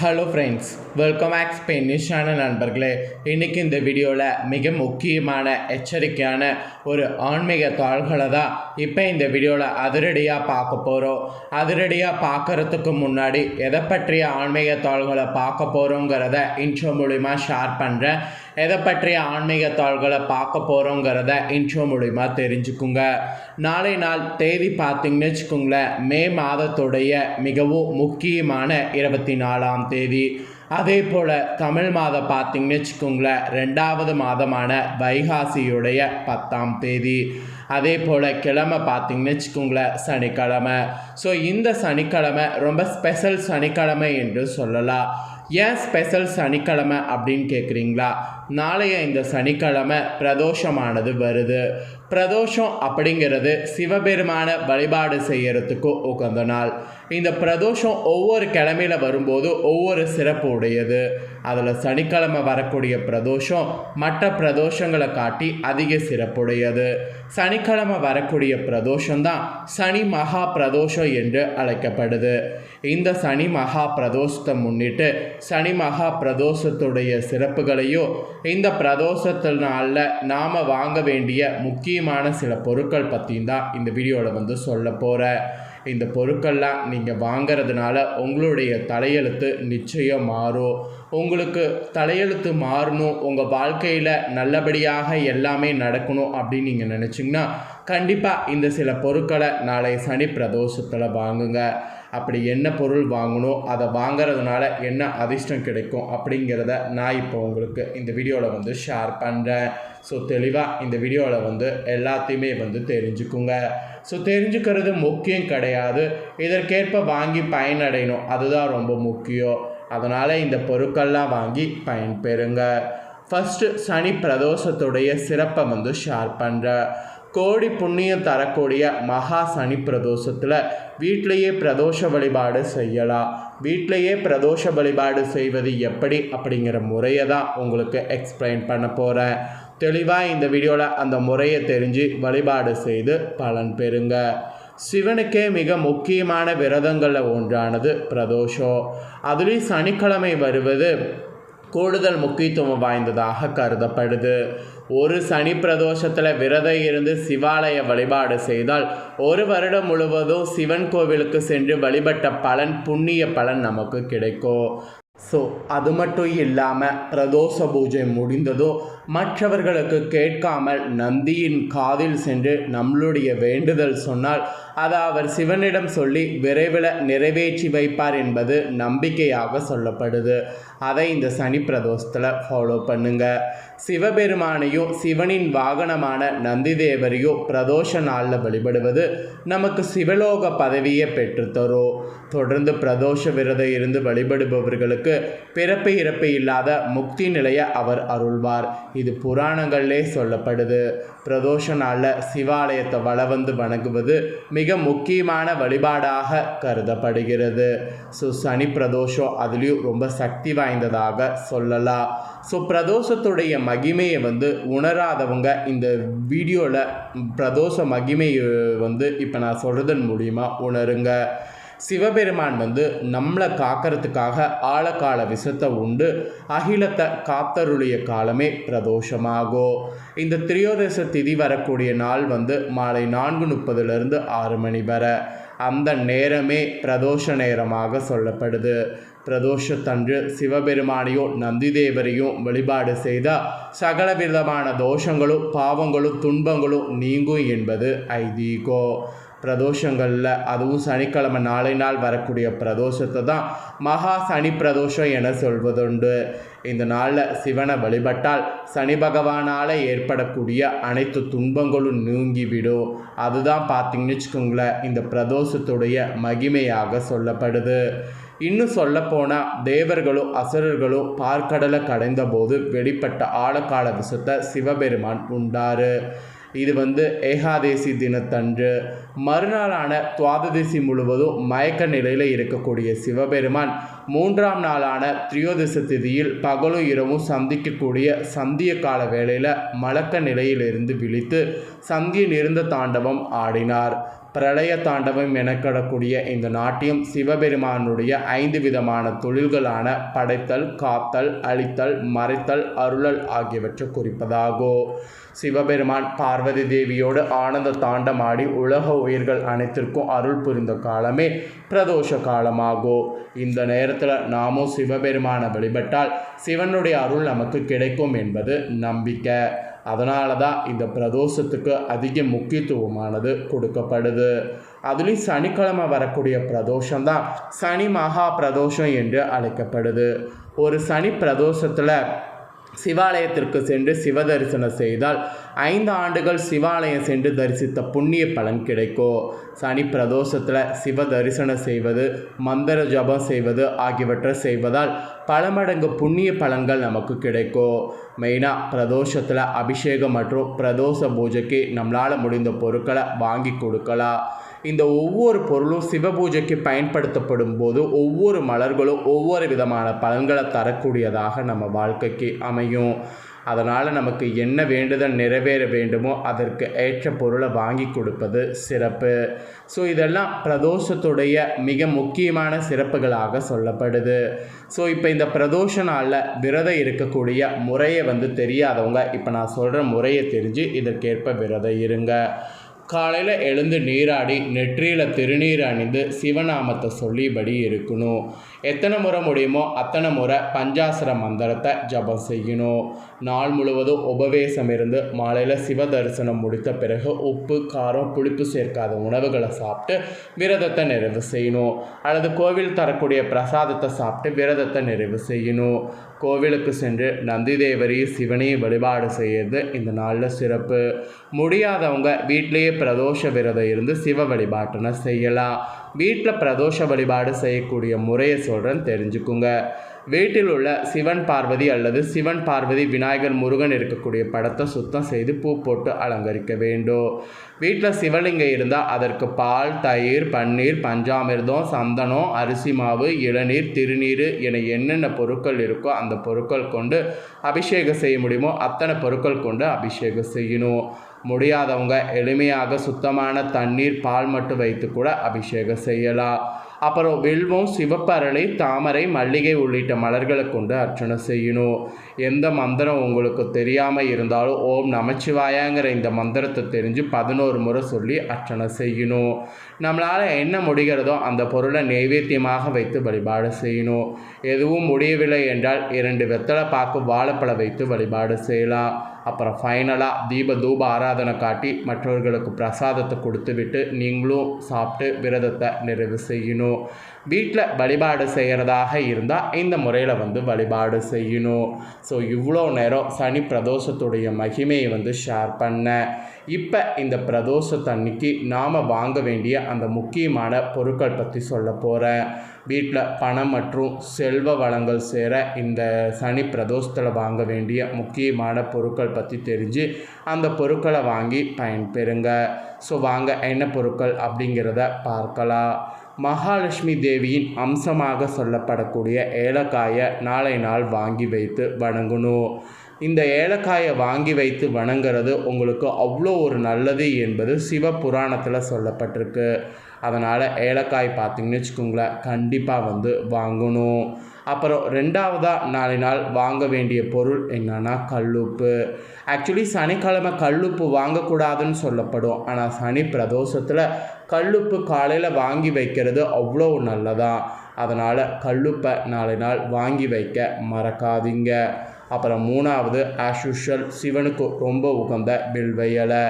Hello friends welcome back நியூஸான நண்பர்களே. இன்றைக்கி இந்த வீடியோவில் மிக முக்கியமான எச்சரிக்கையான ஒரு ஆன்மீக தாள்களை தான் இப்போ இந்த வீடியோவில் அதிரடியாக பார்க்க போகிறோம் அதிரடியாக பார்க்கறதுக்கு முன்னாடி எதை பற்றிய ஆன்மீக தாள்களை பார்க்க போகிறோங்கிறத இன்ட்ரோ மூலிமா ஷேர் பண்ணுறேன் எதை பற்றிய ஆன்மீக தாள்களை பார்க்க போகிறோங்கிறத இன்ட்ரோ மூலிமா தெரிஞ்சுக்குங்க. நாளை நாள் தேதி பார்த்தீங்கன்னு வச்சுக்கோங்களேன் மே மாதத்துடைய மிகவும் முக்கியமான இருபத்தி நாலாம் தேதி. அதே போல் தமிழ் மாதம் பார்த்தீங்கன்னு வச்சுக்கோங்களேன் ரெண்டாவது மாதமான வைகாசியுடைய பத்தாம் தேதி. அதே போல் கிழமை பார்த்தீங்கன்னு வச்சுக்கோங்களேன் சனிக்கிழமை. ஸோ இந்த சனிக்கிழமை ரொம்ப ஸ்பெஷல் சனிக்கிழமை என்று சொல்லலாம். ஏன் ஸ்பெஷல் சனிக்கிழமை அப்படின்னு கேட்குறீங்களா நாளைய இந்த சனிக்கிழமை பிரதோஷமானது வருது. பிரதோஷம் அப்படிங்கிறது சிவபெருமான வழிபாடு செய்யறதுக்கு உகந்த நாள். இந்த பிரதோஷம் ஒவ்வொரு கிழமையில வரும்போது ஒவ்வொரு சிறப்பு உடையது அதில் சனிக்கிழமை வரக்கூடிய பிரதோஷம் மற்ற பிரதோஷங்களை காட்டி அதிக சிறப்புடையது. சனிக்கிழமை வரக்கூடிய பிரதோஷம் தான் சனி மகா பிரதோஷம் என்று அழைக்கப்படுது. இந்த சனி மகா பிரதோஷத்தை முன்னிட்டு சனி மகா பிரதோஷத்துடைய சிறப்புகளையும் இந்த பிரதோஷத்தினால நாம் வாங்க வேண்டிய முக்கியமான சில பொருட்கள் பற்றியும் தான் இந்த வீடியோவில் வந்து சொல்ல போகிறேன் இந்த பொருட்கள்லாம் நீங்கள் வாங்கிறதுனால உங்களுடைய தலையெழுத்து நிச்சயம் மாறும். உங்களுக்கு தலையெழுத்து மாறணும். உங்கள் வாழ்க்கையில் நல்லபடியாக எல்லாமே நடக்கணும் அப்படின்னு நீங்கள் நினச்சிங்கன்னா கண்டிப்பாக இந்த சில பொருட்களை நாளை சனி பிரதோஷத்தில் வாங்குங்க. அப்படி என்ன பொருள் வாங்கணும் அதை வாங்குறதுனால என்ன அதிர்ஷ்டம் கிடைக்கும் அப்படிங்கிறத நான் இப்போ உங்களுக்கு இந்த வீடியோவில் வந்து ஷேர் பண்ணுறேன் ஸோ தெளிவாக இந்த வீடியோவில் வந்து எல்லாத்தையுமே வந்து தெரிஞ்சுக்குங்க. ஸோ தெரிஞ்சுக்கிறது முக்கியம் கிடையாது. இதற்கேற்ப வாங்கி பயனடையணும். அதுதான் ரொம்ப முக்கியம். அதனால் இந்த பொருட்கள்லாம் வாங்கி பயன்பெறுங்க. ஃபஸ்ட்டு சனி பிரதோஷத்துடைய சிறப்பை வந்து ஷேர் பண்ணுறேன் கோடி புண்ணியம் தரக்கூடிய மகா சனி பிரதோஷத்தில் வீட்டிலையே பிரதோஷ வழிபாடு செய்யலாம். வீட்டிலையே பிரதோஷ வழிபாடு செய்வது எப்படி அப்படிங்கிற முறையை தான் உங்களுக்கு எக்ஸ்பிளைன் பண்ண போகிறேன் தெளிவாக இந்த வீடியோவில் அந்த முறையை தெரிஞ்சு வழிபாடு செய்து பலன் பெறுங்க. சிவனுக்கே மிக முக்கியமான விரதங்களில் ஒன்றானது பிரதோஷம். அதுலேயும் சனிக்கிழமை வருவது கூடுதல் முக்கியத்துவம் வாய்ந்ததாக கருதப்படுது. ஒரு சனி பிரதோஷத்தில் விரதம் இருந்து சிவாலய வழிபாடு செய்தால் ஒரு வருடம் முழுவதும் சிவன் கோவிலுக்கு சென்று வழிபட்ட பலன் புண்ணிய பலன் நமக்கு கிடைக்கும். ஸோ அது மட்டும் இல்லாமல் பிரதோஷ பூஜை முடிந்ததும் மற்றவர்களுக்கு கேட்காமல் நந்தியின் காதில் சென்று நம்மளுடைய வேண்டுதல் சொன்னால் அதை அவர் சிவனிடம் சொல்லி விரைவில் நிறைவேற்றி வைப்பார் என்பது நம்பிக்கையாக சொல்லப்படுது. அதை இந்த சனி பிரதோஷத்தில் ஃபாலோ பண்ணுங்க. சிவபெருமானையும் சிவனின் வாகனமான நந்தி தேவரையும் பிரதோஷ நாளில் வழிபடுவது நமக்கு சிவலோக பதவியை பெற்றுத்தரும். தொடர்ந்து பிரதோஷ விரதம் இருந்து வழிபடுபவர்களுக்கு பிறப்பு இறப்பு இல்லாத முக்தி நிலையை அவர் அருள்வார். இது புராணங்களிலே சொல்லப்படுது. பிரதோஷ நாளில் சிவாலயத்தை வள வந்து வணங்குவது மிக முக்கியமான வழிபாடாக கருதப்படுகிறது. ஸோ சனி பிரதோஷம் அதுலேயும் ரொம்ப சக்தி வாய்ந்ததாக சொல்லலாம். ஸோ பிரதோஷத்துடைய மகிமையை வந்து உணராதவங்க இந்த வீடியோவில் பிரதோஷ மகிமையை வந்து இப்போ நான் சொல்கிறதன் மூலிமா உணருங்க. சிவபெருமான் வந்து நம்மளை காக்கிறதுக்காக ஆழக்கால விஷத்தை உண்டு அகிலத்தை காத்தருளிய காலமே பிரதோஷமாகும் இந்த திரியோதச திதி வரக்கூடிய நாள் வந்து மாலை நான்கு முப்பதுலேருந்து ஆறு மணி வரை. அந்த நேரமே பிரதோஷ நேரமாக சொல்லப்படுது. பிரதோஷத்தன்று சிவபெருமானையும் நந்திதேவரையும் வழிபாடு செய்தால் சகல விதமான தோஷங்களும் பாவங்களும் துன்பங்களும் நீங்கும் என்பது ஐதீகம் பிரதோஷங்களில் அதுவும் சனிக்கிழமை நாளை நாள் வரக்கூடிய பிரதோஷத்தை தான் மகா சனி பிரதோஷம் என சொல்வதுண்டு. இந்த நாளில் சிவனை வழிபட்டால் சனி பகவானால் ஏற்படக்கூடிய அனைத்து துன்பங்களும் நீங்கிவிடும். அதுதான் பார்த்திங்கன்னு வச்சுக்கோங்களேன் இந்த பிரதோஷத்துடைய மகிமையாக சொல்லப்படுது. இன்னும் சொல்லப்போனால் தேவர்களும் அசுரர்களும் பார்க்கடலை கடைந்த போது வெளிப்பட்ட ஆழக்கால விஷத்தை சிவபெருமான் உண்டாரு இது வந்து ஏகாதேசி தினத்தன்று. மறுநாளான துவாததேசி முழுவதும் மயக்க நிலையில் இருக்கக்கூடிய சிவபெருமான் மூன்றாம் நாளான திரியோதச திதியில் பகலும் இரவும் சந்திக்கக்கூடிய சந்திய கால வேளையில் மலக்க நிலையிலிருந்து விழித்து சந்திய நிறுந்த தாண்டவம் ஆடினார். பிரளய தாண்டவம் எனப்படக்கூடிய இந்த நாட்டியம் சிவபெருமானுடைய ஐந்து விதமான தொழில்களான படைத்தல் காத்தல் அழித்தல் மறைத்தல் அருளல் ஆகியவற்றை குறிப்பதாகும் சிவபெருமான் பார்வதி தேவியோடு ஆனந்த தாண்டமாடி உலக உயிர்கள் அனைத்திற்கும் அருள் புரிந்த காலமே பிரதோஷ காலமாகும் இந்த நேரத்தில் நாமும் சிவபெருமானை வழிபட்டால் சிவனுடைய அருள் நமக்கு கிடைக்கும் என்பது நம்பிக்கை. அதனால தான் இந்த பிரதோஷத்துக்கு அதிக முக்கியத்துவமானது கொடுக்கப்படுது. அதுலேயும் சனிக்கிழமை வரக்கூடிய பிரதோஷம் தான் சனி மகா பிரதோஷம் என்று அழைக்கப்படுது. ஒரு சனி பிரதோஷத்தில் சிவாலயத்திற்கு சென்று சிவ தரிசனம் செய்தால் ஐந்து ஆண்டுகள் சிவாலயம் சென்று தரிசித்த புண்ணிய பலன் கிடைக்கும். சனி பிரதோஷத்தில் சிவ தரிசனம் செய்வது மந்திர ஜபம் செய்வது ஆகியவற்றை செய்வதால் பல மடங்கு புண்ணிய பலன்கள் நமக்கு கிடைக்கும். மெயினாக பிரதோஷத்தில் அபிஷேகம் மற்றும் பிரதோஷ பூஜைக்கு நம்மளால் முடிந்த பொருட்களை வாங்கி கொடுக்கலாம். இந்த ஒவ்வொரு பொருளும் சிவபூஜைக்கு பயன்படுத்தப்படும் போது ஒவ்வொரு மலர்களும் ஒவ்வொரு விதமான பலன்களை தரக்கூடியதாக நம்ம வாழ்க்கைக்கு அமையும். அதனால் நமக்கு என்ன வேண்டுதல் நிறைவேற வேண்டுமோ அதற்கு ஏற்ற பொருளை வாங்கி கொடுப்பது சிறப்பு. ஸோ இதெல்லாம் பிரதோஷத்துடைய மிக முக்கியமான சிறப்புகளாக சொல்லப்படுது. ஸோ இப்போ இந்த பிரதோஷ நாளில் விரதம் இருக்கக்கூடிய முறையை வந்து தெரியாதவங்க இப்போ நான் சொல்கிற முறையை தெரிஞ்சு இதற்கேற்ப விரதம் இருங்க. காலையில் எழுந்து நீராடி நெற்றியில் திருநீர் அணிந்து சிவநாமத்தை சொல்லிபடி இருக்கணும். எத்தனை முறை முடியுமோ அத்தனை முறை பஞ்சாசர மந்திரத்தை ஜபம் செய்யணும். நாள் முழுவதும் உபவேசம் இருந்து மாலையில் சிவ தரிசனம் முடித்த பிறகு உப்பு காரம் புளிப்பு சேர்க்காத உணவுகளை சாப்பிட்டு விரதத்தை நிறைவு செய்யணும். அல்லது கோவில் தரக்கூடிய பிரசாதத்தை சாப்பிட்டு விரதத்தை நிறைவு செய்யணும். கோவிலுக்கு சென்று நந்தி தேவரி சிவனையும் வழிபாடு செய்கிறது இந்த நாளில் சிறப்பு. முடியாதவங்க வீட்டிலேயே பிரதோஷ விரதம் இருந்து சிவ வழிபாட்டினை செய்யலாம். வீட்டில் பிரதோஷ வழிபாடு செய்யக்கூடிய முறையை சொல்கிறேன் தெரிஞ்சுக்குங்க. வீட்டில் உள்ள சிவன் பார்வதி அல்லது சிவன் பார்வதி விநாயகர் முருகன் இருக்கக்கூடிய படத்தை சுத்தம் செய்து பூ போட்டு அலங்கரிக்க வேண்டும். வீட்டில் சிவலிங்கம் இருந்தால் அதற்கு பால் தயிர் பன்னீர் பஞ்சாமிர்தம் சந்தனம் அரிசி மாவு இளநீர் திருநீர் என என்னென்ன பொருட்கள் இருக்கோ அந்த பொருட்கள் கொண்டு அபிஷேகம் செய்ய முடியுமோ அத்தனை பொருட்கள் கொண்டு அபிஷேகம் செய்யணும். முடியாதவங்க எளிமையாக சுத்தமான தண்ணீர் பால் மட்டும் வைத்து கூட அபிஷேகம் செய்யலாம். அப்புறம் வில்வம் சிவப்பரளி தாமரை மல்லிகை உள்ளிட்ட மலர்களை கொண்டு அர்ச்சனை செய்யணும். எந்த மந்திரம் உங்களுக்கு தெரியாமல் இருந்தாலும் ஓம் நமச்சிவாயாங்கிற இந்த மந்திரத்தை தெரிஞ்சு பதினோரு முறை சொல்லி அர்ச்சனை செய்யணும். நம்மளால் என்ன முடிகிறதோ அந்த பொருளை நைவேத்தியமாக வைத்து வழிபாடு செய்யணும். எதுவும் முடியவில்லை என்றால் இரண்டு வெத்தலை பாக்கு வாழைப்பழம் வைத்து வழிபாடு செய்யலாம். அப்புறம் ஃபைனலாக தீப தூப ஆராதனை காட்டி மற்றவர்களுக்கு பிரசாதத்தை கொடுத்து விட்டு நீங்களும் சாப்பிட்டு விரதத்தை நிறைவு செய்யணும். வீட்டில் வழிபாடு செய்கிறதாக இருந்தால் இந்த முறையில் வந்து வழிபாடு செய்யணும். ஸோ இவ்வளோ நேரம் சனி பிரதோஷத்துடைய மகிமையை வந்து ஷேர் பண்ணேன் இப்போ இந்த பிரதோஷத்தன்னைக்கு நாம் வாங்க வேண்டிய அந்த முக்கியமான பொருட்கள் பற்றி சொல்ல போகிறேன் வீட்டில் பணம் மற்றும் செல்வ வளங்கள் சேர இந்த சனி பிரதோஷத்தில் வாங்க வேண்டிய முக்கியமான பொருட்கள் பற்றி தெரிஞ்சு அந்த பொருட்களை வாங்கி பயன்பெறுங்க. ஸோ வாங்க என்ன பொருட்கள் அப்படிங்கிறத பார்க்கலாம். மகாலட்சுமி தேவியின் அம்சமாக சொல்லப்படக்கூடிய ஏலக்காயை நாளை நாள் வாங்கி வைத்து வணங்கணும். இந்த ஏலக்காயை வாங்கி வைத்து வணங்குறது உங்களுக்கு அவ்வளோ ஒரு நல்லது என்பது சிவ புராணத்தில் சொல்லப்பட்டிருக்கு. அதனால் ஏலக்காய் பார்த்தீங்கன்னு வச்சுக்கோங்களேன் கண்டிப்பாக வந்து வாங்கணும். அப்புறம் ரெண்டாவதாக நாளை நாள் வாங்க வேண்டிய பொருள் என்னன்னா கல்லுப்பு. ஆக்சுவலி சனிக்கிழமை கல்லுப்பு வாங்கக்கூடாதுன்னு சொல்லப்படும். ஆனால் சனி பிரதோஷத்தில் கல்லுப்பு காலையில் வாங்கி வைக்கிறது அவ்வளோ நல்லதான் அதனால் கல்லுப்பை நாளை நாள் வாங்கி வைக்க மறக்காதீங்க. அப்புறம் மூணாவது ஆஸ் யூஷுவல் சிவனுக்கு ரொம்ப உகந்த வில்வையலை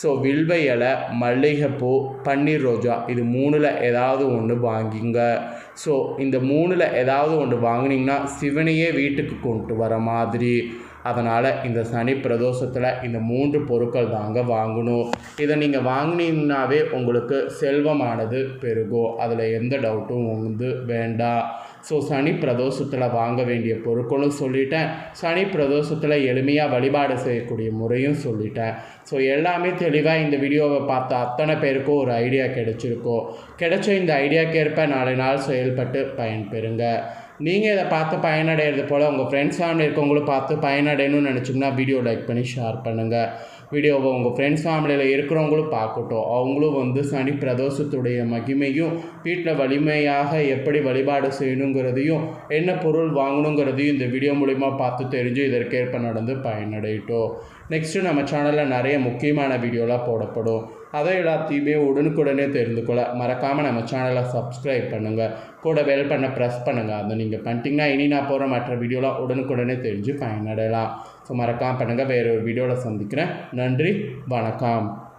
ஸோ வில்வ இலை மல்லிகைப்பூ பன்னீர் ரோஜா இது மூணில் ஏதாவது ஒன்று வாங்கிங்க. ஸோ இந்த மூணில் ஏதாவது ஒன்று வாங்கினீங்கன்னா சிவனையே வீட்டுக்கு கொண்டு வர மாதிரி. அதனால் இந்த சனி பிரதோஷத்தில் இந்த மூன்று பொருட்கள் தாங்க வாங்கணும். இதை நீங்கள் வாங்கினீங்கன்னாவே உங்களுக்கு செல்வமானது பெருகும். அதில் எந்த டவுட்டும் வந்து வேண்டாம். ஸோ சனி பிரதோஷத்தில் வாங்க வேண்டிய பொருட்களும் சொல்லிட்டேன். சனி பிரதோஷத்தில் எளிமையாக வழிபாடு செய்யக்கூடிய முறையும் சொல்லிட்டேன். ஸோ எல்லாமே தெளிவாக இந்த வீடியோவை பார்த்த அத்தனை பேருக்கும் ஒரு ஐடியா கிடைச்சிருக்கோ. கிடைச்ச இந்த ஐடியாக்கேற்ப நாலு நாள் செயல்பட்டு பயன்பெறுங்க. நீங்கள் இதை பார்த்து பயனடைகிறது போல் உங்கள் ஃப்ரெண்ட்ஸ் ஃபேமிலி இருக்கவங்களும் பார்த்து பயனடையணும்னு நினச்சிங்கன்னா வீடியோ லைக் பண்ணி ஷேர் பண்ணுங்கள் வீடியோவை உங்கள் ஃப்ரெண்ட்ஸ் ஃபேமிலியில் இருக்கிறவங்களும் பார்க்கட்டும். அவங்களும் வந்து சனி பிரதோஷத்துடைய மகிமையும் வீட்டில் வலிமையாக எப்படி வழிபாடு செய்யணுங்கிறதையும் என்ன பொருள் வாங்கணுங்கிறதையும் இந்த வீடியோ மூலிமா பார்த்து தெரிஞ்சு இதற்கேற்ப நடந்து பயனடையட்டும். நெக்ஸ்ட்டு நம்ம சேனலில் நிறைய முக்கியமான வீடியோலாம் போடப்படும். அதை எல்லாத்தையுமே உடனுக்குடனே தெரிந்து கொள்ள மறக்காமல் நம்ம சேனலை சப்ஸ்கிரைப் பண்ணுங்கள் கூட பெல் பண்ண ப்ரெஸ் பண்ணுங்கள் அதை நீங்கள் பண்ணிட்டீங்கன்னா இனி நான் போகிற மற்ற வீடியோலாம் உடனுக்குடனே தெரிஞ்சு பயனடையலாம். ஸோ மறக்காமல் பண்ணுங்கள் வேறு ஒரு வீடியோவில் சந்திக்கிறேன். நன்றி. வணக்கம்.